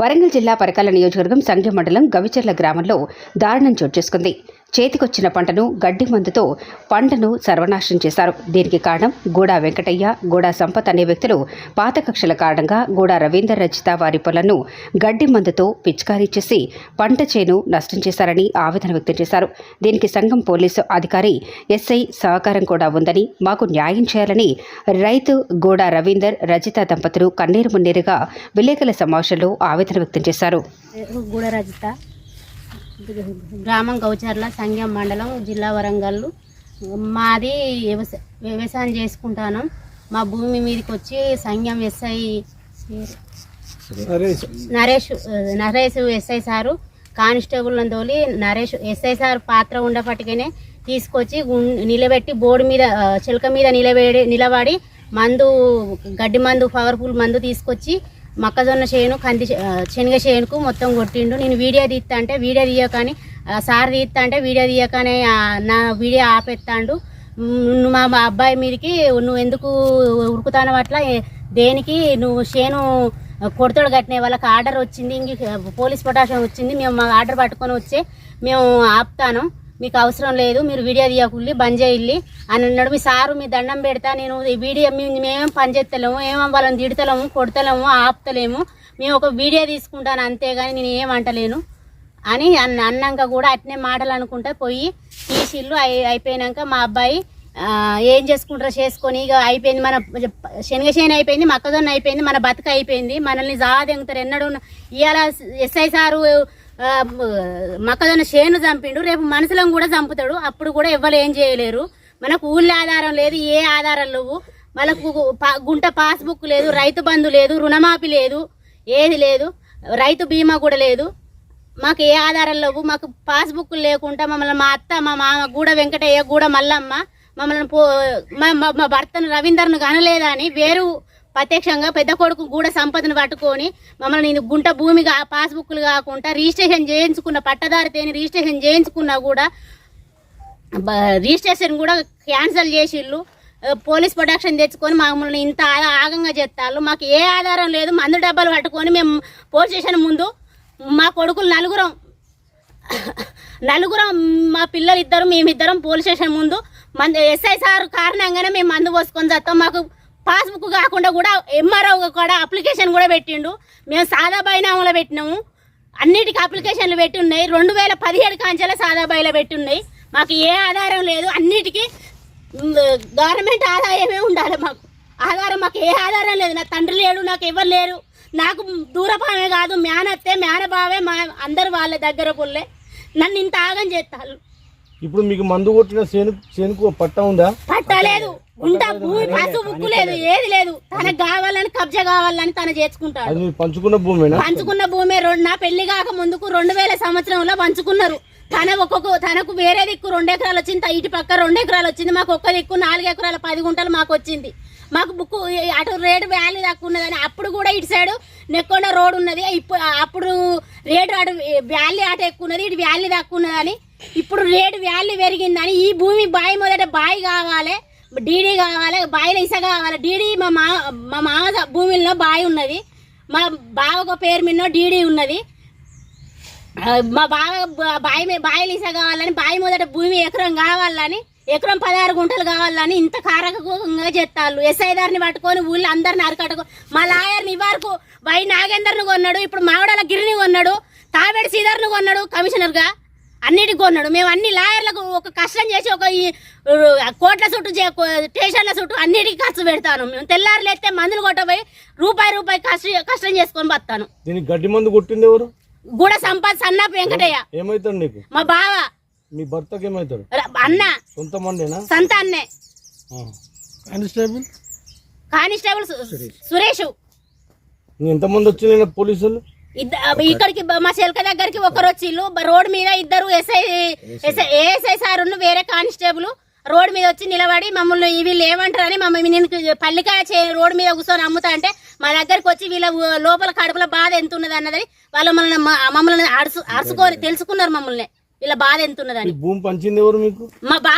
వరంగల్ జిల్లా పరకాల నియోజకవర్గం సంఘం మండలం గవిచర్ల గ్రామంలో దారుణం చోటు చేసుకుంది. చేతికొచ్చిన పంటను గడ్డి మందుతో పంటను సర్వనాశనం చేశారు. దీనికి కారణం గూడా వెంకటయ్య గూడా సంపత్ అనే వ్యక్తులు. పాత కక్షల కారణంగా గూడా రవీందర్ రచిత వారి పొలను గడ్డి మందుతో పిచికారీ చేసి పంట చేను నష్టం చేశారని ఆవేదన వ్యక్తం చేశారు. దీనికి సంఘం పోలీసు అధికారి ఎస్ఐ సహకారం కూడా ఉందని మాకు న్యాయం చేయాలని రైతు గూడా రవీందర్ రజిత దంపతులు కన్నీరు మున్నీరుగా విలేకరుల సమావేశంలో ఆవేదన వ్యక్తం చేశారు. గూడ రజిత గ్రామం గౌచర్ల సంగం మండలం జిల్లా వరంగల్ మాది వ్యవసాయ వ్యవసాయం చేసుకుంటాను. మా భూమి మీదకి వచ్చి Sangam SI Naresh. Naresh SI sir constable తోలి నరేష్ ఎస్ఐ సార్ పాత్ర ఉండపట్టుకనే తీసుకొచ్చి నిలబెట్టి బోర్డు మీద చిలక మీద నిలబడి నిలబడి మందు గడ్డి మందు పవర్ఫుల్ మందు తీసుకొచ్చి మొక్కజొన్న చేను కంది శనగ చేనుకు మొత్తం కొట్టిండు. నేను వీడియో తీస్తా అంటే వీడియో తీయకని సార్ తీస్తా అంటే వీడియో తీయకనే నా వీడియో ఆపెత్తాడు. నువ్వు మా మా అబ్బాయి మీదకి నువ్వు ఎందుకు ఉరుకుతాను అట్లా దేనికి నువ్వు చేను కొడతాడు కట్టిన వాళ్ళకి ఆర్డర్ వచ్చింది ఇంక పోలీస్ పొటాషన్ వచ్చింది మేము మా ఆర్డర్ పట్టుకొని వచ్చే మేము ఆపుతాను. మీకు అవసరం లేదు మీరు వీడియో తీయకుల్లి బంద్ చేయాలి అని అన్నాడు. మీ సారు మీ దండం పెడతా నేను ఈ వీడియో మేము మేమేం పని చేస్తలేము ఏమో వాళ్ళని తిడతలేము కొడతలేము ఆపుతలేము మేము ఒక వీడియో తీసుకుంటాను అంతేగాని నేను ఏం అంటలేను అని అన్న అన్నాక కూడా అట్నే మాటలు అనుకుంటా పోయి తీసిల్లు అయి అయిపోయినాక మా అబ్బాయి ఏం చేసుకుంటారో చేసుకొని ఇక అయిపోయింది మన శనగ చేను అయిపోయింది మొక్కజొన్న అయిపోయింది మన బతుక అయిపోయింది మనల్ని జాదెంగుతారు ఎన్నడూ ఇవాళ ఎస్ఐ సారు మొక్కజొన్న చేను చంపిండు రేపు మనుషులను కూడా చంపుతాడు. అప్పుడు కూడా ఎవ్వరు ఏం చేయలేరు. మనకు ఊళ్ళో ఆధారం లేదు ఏ ఆధారం లేవు. మనకు పా- గుంట పాస్బుక్ లేదు రైతు బంధు లేదు రుణమాఫీ లేదు ఏది లేదు. రైతు బీమా కూడా లేదు. మాకు ఏ ఆధారం లేవు. మాకు పాస్బుక్ లేకుండా మమ్మల్ని మా అత్త మా మామ గూడ వెంకటయ్య గూడ మల్లమ్మ మమ్మల్ని పో మా- మా భర్తను రవీందర్ను కనలేదని వేరు ప్రత్యక్షంగా పెద్ద కొడుకు గూడ సంపదను పట్టుకొని మమ్మల్ని నేను గుంట భూమిగా పాస్బుక్లు కాకుండా రిజిస్ట్రేషన్ చేయించుకున్న పట్టదారితేని రిజిస్ట్రేషన్ చేయించుకున్నా కూడా రిజిస్ట్రేషన్ కూడా క్యాన్సిల్ చేసిళ్ళు. పోలీస్ ప్రొటెక్షన్ తెచ్చుకొని మమ్మల్ని ఇంత ఆగంగా చేస్తారు మాకు ఏ ఆధారం లేదు. మందు డబ్బాలు పట్టుకొని మేము పోలీస్ స్టేషన్ ముందు మా కొడుకులు నలుగురం నలుగురం మా పిల్లలు ఇద్దరు మేమిద్దరం పోలీస్ స్టేషన్ ముందు మందు ఎస్ఐ సార్ కారణంగానే మేము మందు పోసుకొని చేస్తాం మాకు పాస్బుక్ కాకుండా కూడా ఎంఆర్ఓ కూడా అప్లికేషన్ కూడా పెట్టిండు. మేము సాదా బైనామాలో పెట్టినాము. అన్నిటికీ అప్లికేషన్లు పెట్టి ఉన్నాయి రెండు వేల పదిహేడు కాంచెల సాదాబాయిలో పెట్టున్నాయి. పెట్టి ఉన్నాయి మాకు ఏ ఆధారం లేదు. అన్నిటికీ గవర్నమెంట్ ఆదాయమే ఉండాలి మాకు. ఆధారం మాకు ఏ ఆధారం లేదు. నా తండ్రి లేడు నాకు ఎవరు లేరు. నాకు దూరపామే కాదు. మేనత్తే మేనబావే మా అందరు వాళ్ళ దగ్గర పుల్లే నన్ను ఇంత ఆగం చేస్తారు. ఇప్పుడు మీకు మందు కొట్టిన చేను చేనుకు పట్ట ఉందా? పట్టలేదు ఉంట భూమి పసు బుక్కు లేదు ఏది లేదు. తనకు కావాలని కబ్జా కావాలని తను చేసుకుంటాడు అది మీరు పంచుకున్న భూమేనా? పంచుకున్న భూమి రెండు నా పెళ్ళి కాక ముందుకు రెండు వేల సంవత్సరంలో పంచుకున్నారు. తన ఒక్కొక్క తనకు వేరే దిక్కు రెండు ఎకరాలు వచ్చింది త- ఇటు పక్క రెండు ఎకరాలు వచ్చింది మాకు ఒక్క దిక్కు నాలుగు ఎకరాల పది గుంటలు మాకు వచ్చింది. మాకు బుక్ అటు రేటు వ్యాలీ తక్కువ ఉన్నదని అప్పుడు కూడా ఇటు సైడ్ నెక్కొండ రోడ్ ఉన్నది ఇప్పుడు అప్పుడు రేటు అటు వ్యాలీ అటు ఎక్కువ ఉన్నది ఇటు వ్యాలీ తక్కువ ఉన్నదని ఇప్పుడు రేటు వ్యాల్యూ పెరిగిందని ఈ భూమి బావి మొదట బావి కావాలి డీడీ కావాలి బాయిలో ఇస కావాలి. డీడీ మా మా మా మామ భూమిలో బావి ఉన్నది. మా బావకు పేరు మీద డీడీ ఉన్నది. మా బావ బావి బావిలు ఇస కావాలని బావి మొదట భూమి ఎకరం కావాలని ఎకరం పదహారు గుంటలు కావాలని ఇంత కారకంగా చేస్తాళ్ళు. ఎస్ఐ దారిని పట్టుకొని ఊళ్ళో అందరిని అరకట్టుకో మా లాయర్ని ఇవ్వరకు వై నాగేందర్ని కొన్నాడు ఇప్పుడు మావిడాల గిరిని కొన్నాడు తావేడి శ్రీధర్ని కొన్నాడు కమిషనర్గా. అన్నిటికి కొన్నాడు. మేము అన్ని లాయర్లకు ఒక కష్టం చేసి ఒక ఈ కోట్ల చుట్టూ స్టేషన్ల చుట్టూ అన్నిటికీ ఖర్చు పెడతాను. మేము తెల్లారులు ఎత్తే మందులు కొట్టబోయి రూపాయి రూపాయి కష్ట కష్టం చేసుకొని బతాను దీనికి గడ్డి మందు కొట్టింది ఎవరు? గూడ సంపత్ సన్నాపు వెంకటయ్య. ఏమవుతాడు నీకు? మా బావ. మీ భర్తకి ఏమవుతాడు ర- అన్న. సొంత మండేనా సంత అన్నే. కానిస్టేబుల్? కానిస్టేబుల్ సురేష్. ఎంతమంది వచ్చిన పోలీసులు? ఇక్కడికి మా చెలక దగ్గరికి ఒకరు వచ్చిళ్ళు. రోడ్ మీద ఇద్దరు ఎస్ఐ ఎస్ఐ ఏఎస్ఐ సార్ వేరే కానిస్టేబుల్ రోడ్ మీద వచ్చి నిలబడి మమ్మల్ని వీళ్ళు ఏమంటారని మమ్మల్ని నేను పల్లికాయ చే రోడ్ మీద కూర్చొని అమ్ముతా అంటే మా దగ్గరికి వచ్చి వీళ్ళ లోపల కడుపుల బాధ ఎంత ఉన్నది అన్నది వాళ్ళు మమ్మల్ని మమ్మల్ని అరుసు అరుచుకొని తెలుసుకున్నారు మమ్మల్ని. వీళ్ళ బాధ ఎంత ఉన్నదని. భూమి పంచింది ఎవరు మీకు? మా బా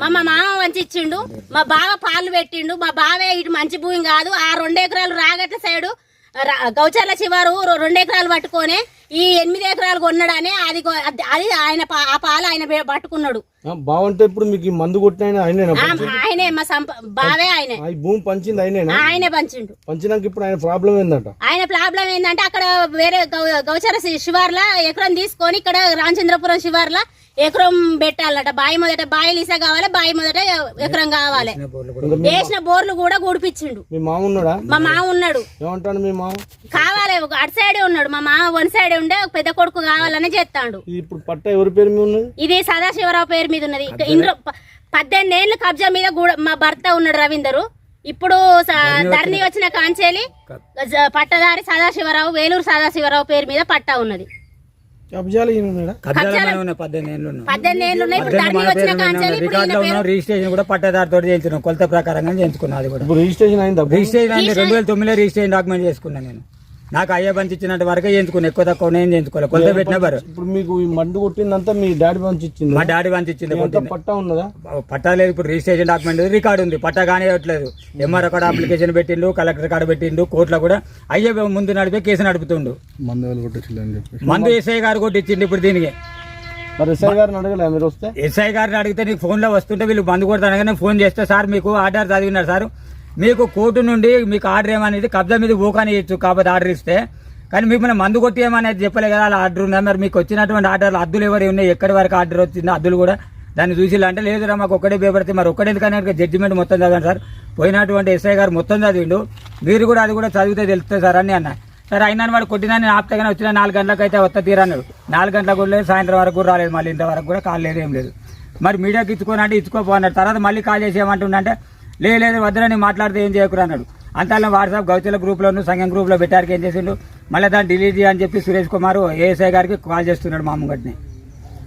మా మా మామ మంచి ఇచ్చిండు మా బావ పాలు పెట్టిండు. మా బావే ఇటు మంచి భూమి కాదు. ఆ రెండు ఎకరాలు రాగట్ల సైడు గౌచర్ల శివారు రెండు ఎకరాలు పట్టుకొని ఈ ఎనిమిది ఎకరాలు కొన్నాడని అది కొ- అది అది ఆయన పా- ఆ పాలు ఆయన పట్టుకున్నాడు. ఆ, బావంటే ఇప్పుడు మీకు ఈ మందు కొట్టిన ఆయన ఆయనే మా సంప బావే ఆయనే. ఆ, ఈ భూమి పంచింది ఆయనేనా? ఆయనే పంచిండు. పంచినాక ఇప్పుడు ఆయన ప్రాబ్లం ఏందట? ఆయన ప్రాబ్లం ఏంటంటే అక్కడ వేరే గౌ- గౌచర శివార్ల ఎకరం తీసుకొని ఇక్కడ రామచంద్రపురం శివార్ల ఎకరం పెట్టాలట. బాయి మొదట బాయి లీసా కావాలి బాయి మొదట ఎకరం కావాలి. వేసిన బోర్లు కూడా గుడిపించిండు మీ మామ ఉన్నాడా? మా మామ ఉన్నాడు. ఏమంటాడు మీ మామ? కావాలి ఒక అటు సైడే ఉన్నాడు. మా మామ వన్ సైడే ఉండే ఒక పెద్ద కొడుకు కావాలని చేస్తాడు ఇది ఇప్పుడు పట్ట ఎవరి పేరు ఇది సదాశివరావు పేరు మీద ఉన్నది. ఇందులో పద్దెనిమిది ఏళ్ళ కబ్జా మీద కూడా మా భర్త ఉన్నాడు రవీందరు. ఇప్పుడు ధరణి వచ్చిన కాంచేలి పట్టదారి సదాశివరావు వేలూరు సదాశివరావు పేరు మీద పట్టా ఉన్నది. రిజిస్ట్రేషన్ కూడా చేయించున్నాం కొలత ప్రకారంగా చేయించుకున్నాం అది కూడా. ఇప్పుడు రిజిస్ట్రేషన్ అయిందా? రిజిస్ట్రేషన్ రెండు వేల తొమ్మిదిలో రిజిస్ట్రేషన్ డాక్యుమెంట్ చేసుకున్నాను నేను. నాకు అయ్యే బంచి ఇచ్చినంత వరకే చేయించుకున్నాను ఎక్కువ తక్కువ నేను చేయించుకోవాలి కొలత పెట్టిన బరు. ఇప్పుడు మీకు ఈ మందు కొట్టిందంతా మీ డాడీ పంచి ఇచ్చింది. మా డాడీ బంచి ఇచ్చింది. పట్టా ఉన్నదా? పట్టా లేదు ఇప్పుడు రిజిస్ట్రేషన్ డాక్యుమెంట్ రికార్డు ఉంది. పట్టా కానీ ఇవ్వట్లేదు. ఎంఆర్ఓ కార్డు అప్లికేషన్ పెట్టిండు కలెక్టర్ కార్డు పెట్టిండు కోర్టులో కూడా అయ్యే ముందు నడిపే కేసు నడుపుతుండు. మందు ఎస్ఐ గారు కొట్టించిండు ఇప్పుడు దీనికి. మరి ఎస్ఐ గారిని అడగలే మీరు వస్తే? ఎస్ఐ గారిని అడిగితే నీకు ఫోన్లో వస్తుంటే వీళ్ళు బంద్ కొడతాను నేను ఫోన్ చేస్తే సార్ మీకు ఆర్డర్ చదివినారు సార్. మీకు కోర్టు నుండి మీకు ఆర్డర్ ఏమనేది కబ్జా మీద ఊకాని ఇవ్వచ్చు కాబట్టి ఆర్డర్ ఇస్తే. కానీ మీకు మనం మందు కొట్టేయమనేది చెప్పలే కదా అలా ఆర్డర్ ఉందా? మరి మీకు వచ్చినటువంటి ఆర్డర్లు అద్దులు ఎవరు ఉన్నాయి? ఎక్కడి వరకు ఆర్డర్ వచ్చిందో అద్దులు కూడా దాన్ని చూసి అంటే లేదురా మాకు ఒక్కడే పేపర్ అయితే మరి ఒక్కడే ఎందుకని జడ్జిమెంట్ మొత్తం చదవండి సార్. పోయినటువంటి ఎస్ఐ గారు మొత్తం చదివిండు. మీరు కూడా అది కూడా చదివితే తెలుస్తుంది సార్ అని అన్న. సరే అయినా వాడు కొట్టినా నేను ఆపితే వచ్చిన నాలుగు గంటలకు అయితే వస్తా తీరన్నాడు నాలుగు గంటలకు కూడా లేదు సాయంత్రం వరకు కూడా రాలేదు మళ్ళీ ఇంతవరకు కూడా కాల్ లేదు ఏం లేదు. మరి మీడియాకి ఇచ్చుకోనంటే అంటే తర్వాత మళ్ళీ కాల్ చేసి ఏమంటుండంటే లేదు లేదు వద్దరని మాట్లాడితే ఏం చేయకురా అన్నాడు. అంతలో వాట్సాప్ గౌతుల గ్రూప్లోను సంఘం గ్రూప్లో పెట్టారికి ఏం చేసిండు? మళ్ళీ దాన్ని డిలీట్ చేయని చెప్పి సురేష్ కుమార్ ఏఎస్ఐ గారికి కాల్ చేస్తున్నాడు మా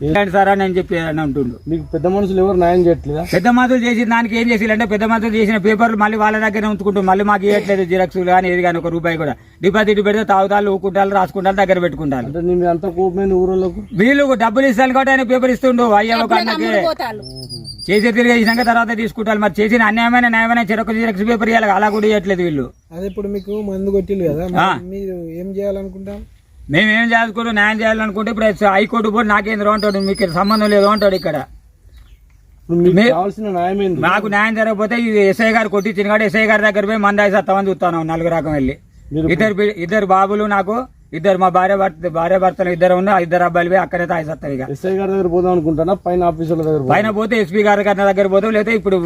ఏంటి సార్ అని చెప్పి అని అంటుండు. మీకు పెద్ద మనుషులు ఎవరు న్యాయం చేయట్లేదా? పెద్ద మందులు చేసిన దానికి ఏం చేసిందంటే పెద్ద మందులు చేసిన పేపర్లు మళ్ళీ వాళ్ళ దగ్గర ఉంచుకుంటూ మళ్ళీ మాకు ఇవ్వట్లేదు జిరాక్స్లు కానీ ఏది కానీ ఒక రూపాయి కూడా. డిపాజిట్ పెడితే తాగుతాలు ఊకుంటారు రాసుకుంటారు దగ్గర పెట్టుకుంటారు అంటే అంతా వీళ్ళు డబ్బులు ఇస్తాను కాబట్టి ఆయన పేపర్ ఇస్తుండు. అయ్యా ఒక అన్నకి. చేసి తిరిగి చేసినాక తర్వాత తీసుకుంటారు. మరి చేసిన అన్యాయమైన న్యాయమైన చెరొక జిరాక్స్ పేపర్ ఇవ్వాలి. అలా కూడా ఇవ్వట్లేదు వీళ్ళు. అదే ఇప్పుడు మీకు మందు కొట్టిల్లు కదా. మీరు ఏం చేయాలనుకుంటాం మేము ఏం చేసుకోవడం న్యాయం చేయాలనుకుంటే ఇప్పుడు హైకోర్టు పోటీ నాకేంద్రం అంటాడు? మీకు సంబంధం లేదు అంటాడు ఇక్కడ. నాకు న్యాయం జరగకపోతే ఇది ఎస్ఐ గారు కొట్టించిన కాబట్టి ఎస్ఐ గారి దగ్గర పోయి మందాయి సత్తామని చూస్తాను నలుగురు రకం వెళ్ళి. ఇద్దరు ఇద్దరు బాబులు నాకు ఇద్దరు మా భార్య భర్త భార్య భర్తలు ఇద్దరు ఉన్న ఇద్దరు అబ్బాయిలు పోయి అక్కడే తాయి సత్తాయి ఇక. ఎస్ఐ గారి దగ్గర పోదాం అనుకుంటానా పైన ఆఫీసర్ల దగ్గర? పైన పోతే ఎస్పీ గారి గారి దగ్గర పోతాం లేకపోతే ఇప్పుడు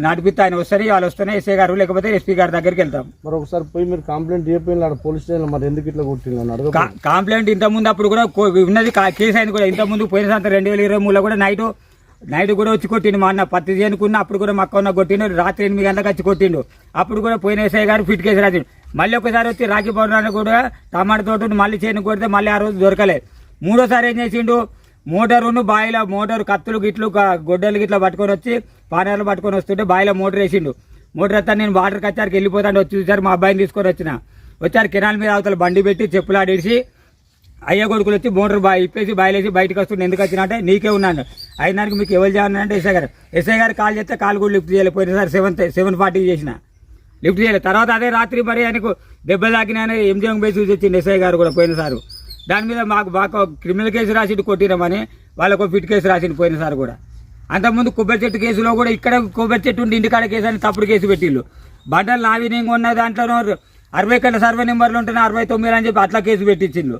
నడిపిస్తే ఆయన వస్తారు వాళ్ళు వస్తేనే ఎస్ఐ గారు లేకపోతే ఎస్పీ గారి దగ్గరికి వెళ్తాం. మరి ఒకసారి పోయి మీరు కంప్లైంట్ చేయకపోయిన పోలీస్ స్టేషన్ మరి ఎందుకు ఇట్లా కొట్టింది అని అడగ కా- కంప్లైంట్ ఇంత ముందు అప్పుడు కూడా ఉన్నది కేసు అయింది కూడా. ఇంత ముందు పోయిన సంవత్సరం రెండు వేల ఇరవై మూడులో కూడా నైట్ నైట్ కూడా వచ్చి కొట్టిండు మా అన్న. పత్తి చేయనుకున్న అప్పుడు కూడా మా అక్క కొట్టిండు రాత్రి ఎనిమిది గంటలకు వచ్చి కొట్టిండు. అప్పుడు కూడా పోయిన ఎస్ఐ గారు ఫిట్ కేసు రాసిండు. మళ్ళీ ఒకసారి వచ్చి రాఖీ పౌర్ణాన్ని కూడా టమాటా తోట మళ్ళీ చేయను కొడితే మళ్ళీ ఆ రోజు దొరకలేదు. మూడోసారి ఏం చేసిండు? మోటారును బాయిలో మోటార్ కత్తులు గిట్లు గొడ్డలు గిట్ల పట్టుకొని వచ్చి పానాలు పట్టుకొని వస్తుంటే బాయిలో మోటార్ వేసిండు. మోటార్ వస్తా నేను వాటర్ కచ్చారికి వెళ్ళిపోతాను వచ్చి చూసారు మా అబ్బాయిని తీసుకొని వచ్చిన. వచ్చారు కెనాల్ మీద అవతల బండి పెట్టి చెప్పులు ఆడేసి అయ్య కొడుకులు వచ్చి మోటార్ బా ఇప్పేసి బయలేసి బయటకు వస్తుండే. ఎందుకు వచ్చినా అంటే నీకే ఉన్నాను. అయినానికి మీకు ఎవరు చేయాలంటే ఎస్ఐ గారు. ఎస్ఐ గారు కాల్ చేస్తే కాల్ కూడా లిఫ్ట్ చేయలేకపోయినా పోయినసారి సెవెన్ సెవెన్ ఫార్టీ చేసిన. లిఫ్ట్ చేయలేదు తర్వాత అదే రాత్రి మరి ఆయనకు దెబ్బ తాకినాయని ఎంజిఎం పోయి చూసి వచ్చింది ఎస్ఐ గారు కూడా పోయినసారి. దాని మీద మాకు బాగా క్రిమినల్ కేసు రాసి కొట్టినామని వాళ్ళకు ఫిట్ కేసు రాసింది పోయినసారి కూడా. అంతకుముందు కొబ్బరి చెట్టు కేసులో కూడా ఇక్కడ కొబ్బరి చెట్టు ఉండి ఇంటికాడ కేసు అని తప్పుడు కేసు పెట్టిళ్ళు. బండలు నావినింగ్ ఉన్న దాంట్లో అరవై కంటే సర్వే నెంబర్లు ఉంటున్నాయి అరవై తొమ్మిది అని చెప్పి అట్లా కేసు పెట్టించిండు.